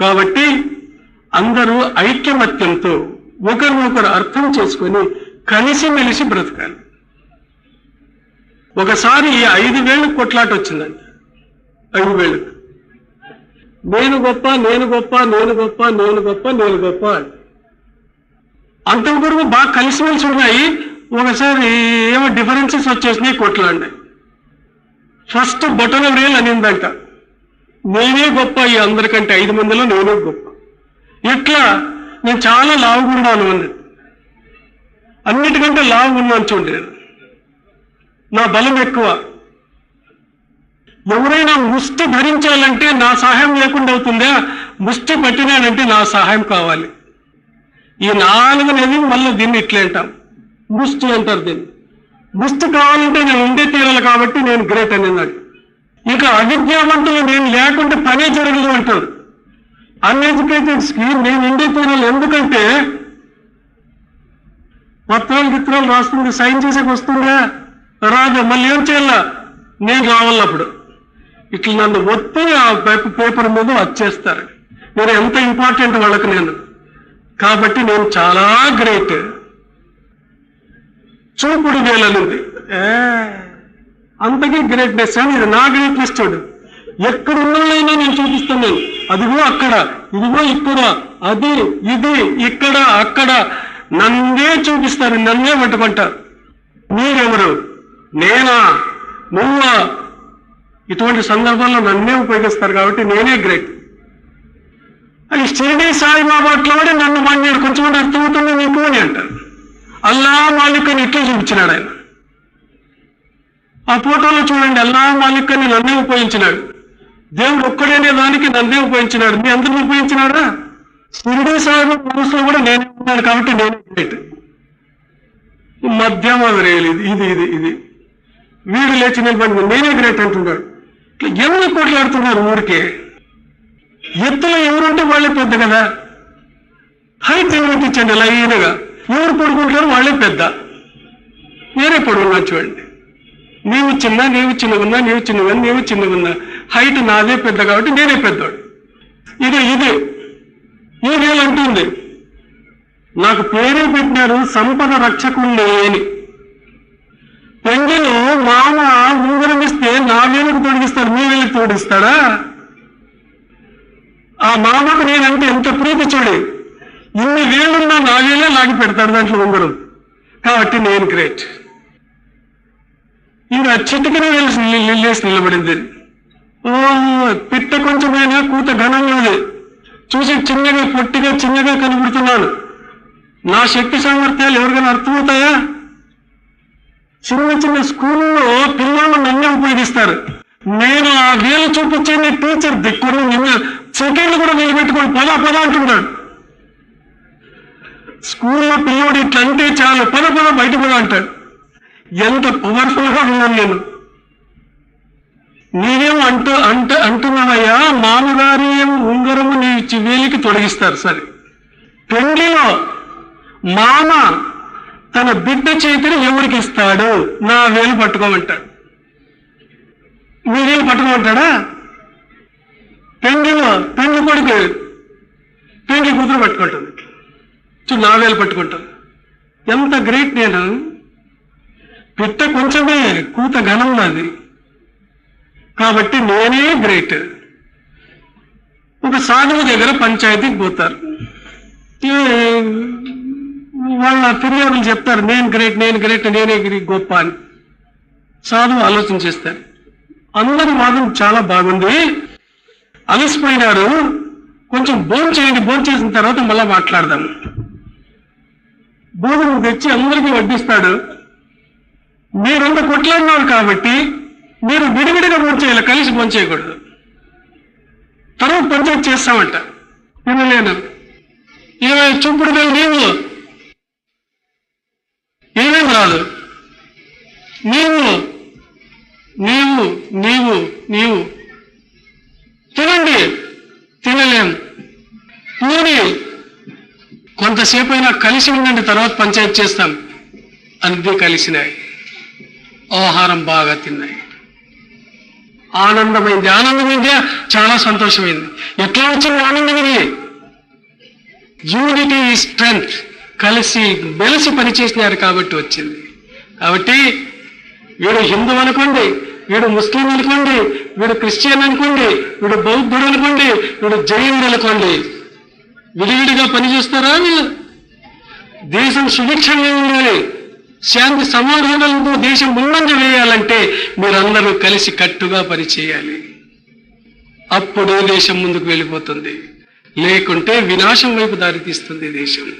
కాబట్టి అందరూ ఐక్యమత్యంతో ఒకరినొకరు అర్థం చేసుకొని కలిసిమెలిసి బ్రతకాలి. ఒకసారి ఐదు వేలు కొట్లాట వచ్చిందండి ఐదు వేలు. నేను గొప్ప నేను గొప్ప నేను గొప్ప నేను గొప్ప నేను గొప్ప అని. అంతవరకు బాగా కలిసిమెలిసి ఉన్నాయి. ఒకసారి ఏమో డిఫరెన్సెస్ వచ్చేసినాయి కొట్లాడినాయి. ఫస్ట్ బొటన వేలు అనిందంట. నేనే గొప్ప ఈ అందరికంటే ఐదు మందిలో నేనే గొప్ప. ఇట్లా నేను చాలా లావుగున్నాను అంది. అన్నిటికంటే లావుగున్నాను చూడండి. నా బలం ఎక్కువ. ఎవరైనా ముష్టి భరించాలంటే నా సహాయం లేకుండా అవుతుందా? ముష్టి పట్టినానంటే నా సహాయం కావాలి. ఈ నాలుగు అనేది మళ్ళీ దీన్ని ఇట్లా అంటాం. ముష్టి అంటారు దీన్ని. ముష్టి కావాలంటే నేను ఉండే తీరాలి కాబట్టి నేను గ్రేట్ అనేది ఇక అవిద్యావంతులు నేను లేకుంటే పనే జరగదు అంటారు. అన్ఎడ్యుకేటెడ్స్ నేను ఉండే ఎందుకంటే పత్రాలు చిత్రాలు రాస్తుంది సైన్ చేసేకి వస్తుందా? రాదు. మళ్ళీ ఏం చేయాలా? నేను రావాలి అప్పుడు. ఇట్లా నన్ను ఒత్తి ఆ పేపర్ మీద వచ్చేస్తారు. నేను ఎంత ఇంపార్టెంట్ వాళ్ళకి నేను. కాబట్టి నేను చాలా గ్రేట్ చూపుడు వేలనుంది ఏ, అంతకీ గ్రేట్నెస్ అని ఇది నా గ్రేట్నెస్ చూడు. ఎక్కడ ఉన్నైనా నేను చూపిస్తాను అదిగో అక్కడ ఇదిగో ఇక్కడ అది ఇది ఇక్కడ అక్కడ. నన్నే చూపిస్తారు నన్నే పట్టుకుంటారు. మీరెవరు? నేనా? నువ్వా? ఇటువంటి సందర్భాల్లో నన్నే ఉపయోగిస్తారు కాబట్టి నేనే గ్రేట్ అది షిరిడి సాయిబాబా అట్లా కూడా నన్ను పన్నాడు కొంచెం అర్థమవుతుంది నీకు అని అంటారు. అల్లా మాలిక్ ఇట్లా చూపించినాడు ఆయన. ఆ ఫోటోలో చూడండి అల్లా మాలిక్ అని నన్నే ఉపయోగించినాడు. దేవుడు ఒక్కడనే దానికి నన్నే ఉపయోగించినాడు. మీ అందరిని ఉపయోగించినాడా? షిరిడి సాయిబాబా మనసులో కూడా నేనే ఉన్నాను కాబట్టి నేనే గ్రేట్ మధ్యమ రేలు ఇది ఇది ఇది ఇది. వీడు లేచి నిలబడి నేనే గ్రేట్ అంటున్నాడు ఇట్లా ఎన్ని కొట్లాడుతున్నారు ఊరికే? ఎత్తులో ఎవరుంటే వాళ్ళే పెద్ద కదా? హైట్ ఎవరికిచ్చండి లైన్గా? ఎవరు పడుకుంటారు వాళ్ళే పెద్ద. నేనే పడుకున్నా చూడండి. నీవు చిన్న నీవు చిన్నగున్నా నీవు చిన్నగా నీవు చిన్నగున్నా. హైట్ నాదే పెద్ద కాబట్టి నేనే పెద్దవాడు ఇదే ఇదే. ఈ వేలు అంటుంది. నాకు పేరే పెట్టినారు సంపద రక్షకుణ్ణి అని. పెంగిలో మామ ఊగరమిస్తే ఇస్తే నా వేలకు తొడిగిస్తాడు మీ వేలకు తొడిగిస్తాడా? ఆ మామకు నేనంటే ఎంత ప్రీతి చూడు. ఇన్ని వేలున్నా నా వేలే లాగి పెడతాడు దాంట్లో ఉంగరం. కాబట్టి నేను గ్రేట్ ఈయన చిటికనే వేసి నిల్లేసి నిలబడింది. ఓ పిట్ట కొంచెమైనా కూత ఘనంగా ఉంది చూసి చిన్నగా పొట్టిగా చిన్నగా కనబడుతున్నాను నా శక్తి సామర్థ్యాలు ఎవరికైనా అర్థమవుతాయా? చిన్న చిన్న స్కూల్లో పిల్లలను నన్నే ఉపయోగిస్తారు. నేను ఆ వేలు చూపించే టీచర్ దిక్కును నిన్న సెకండ్లు కూడా నిలబెట్టుకొని పద పద అంటున్నాడు. స్కూల్లో పిల్లోడు ఇట్లా అంటే చాలు పద పద బయట పద అంటాడు. ఎంత పవర్ఫుల్గా ఉన్నాను నేను. నీవేం అంటూ అంట అంటున్నావయ్యా? మామగారి ఉంగరము నీ చి- వేలికి తొలగిస్తారు సరే. పెళ్ళిలో మామ తన బిడ్డ చేతిని ఎవరికి ఇస్తాడు? నా వేలు పట్టుకోమంటాడు. మీ వేలు పట్టుకోమంటాడా? పెండ్లిలో పెండ్లి కొడుకు పెండ్లి కూతురు పట్టుకుంటుంది. నా వేలు పట్టుకుంటాను ఎంత గ్రేట్ నేను. పిట్ట కొంచెమే కూత ఘనం నాది. కాబట్టి నేనే గ్రేట్ ఒక సాధువు దగ్గర పంచాయతీకి పోతారు. వాళ్ళ ఫిర్యాదులు చెప్తారు నేను గ్రేట్ నేను గ్రేట్ నేనే గొప్ప అని. సాధువు ఆలోచన చేస్తారు. అందరి వాదం చాలా బాగుంది. అలసిపోయినారు కొంచెం భోజనం చేయండి భోజనం చేసిన తర్వాత మళ్ళీ మాట్లాడదాం. భోజనం తెచ్చి అందరికీ వడ్డిస్తాడు. మీరంతా కొట్లాడినారు కాబట్టి మీరు విడివిడిగా భోజనం చేయాలి కలిసి భోజనం చేయకూడదు తర్వాత పంచాయతీ చేస్తామంట. వినలేను. ఇరవై చూపుడు వేలు నీవు? ఏమేమి రాదు? నీవు నీవు నీవు నీవు. తినండి. తినలేం. పూరి కొంతసేపు అయినా కలిసి ఉండండి తర్వాత పంచాయతీ చేస్తాం. అన్నీ కలిసినాయి. ఆహారం బాగా తిన్నాయి. ఆనందమైంది. ఆనందమైంది. చాలా సంతోషమైంది. ఎట్లా వచ్చింది ఆనందం ఇది? యూనిటీ స్ట్రెంగ్త్ కలిసి మెలిసి పనిచేసినారు కాబట్టి వచ్చింది. కాబట్టి వీడు హిందూ అనుకోండి వీడు ముస్లిం అనుకోండి వీడు క్రిస్టియన్ అనుకోండి వీడు బౌద్ధుడు అనుకోండి వీడు జైనుడు అనుకోండి విడివిడిగా పనిచేస్తారా వీళ్ళు? దేశం సుభిక్షంగా ఉండాలి. శాంతి సమాధానాలతో దేశం ముందంజ వేయాలంటే మీరందరూ కలిసి కట్టుగా పనిచేయాలి అప్పుడు దేశం ముందుకు వెళ్ళిపోతుంది. లేకుంటే వినాశం వైపు దారితీస్తుంది దేశం.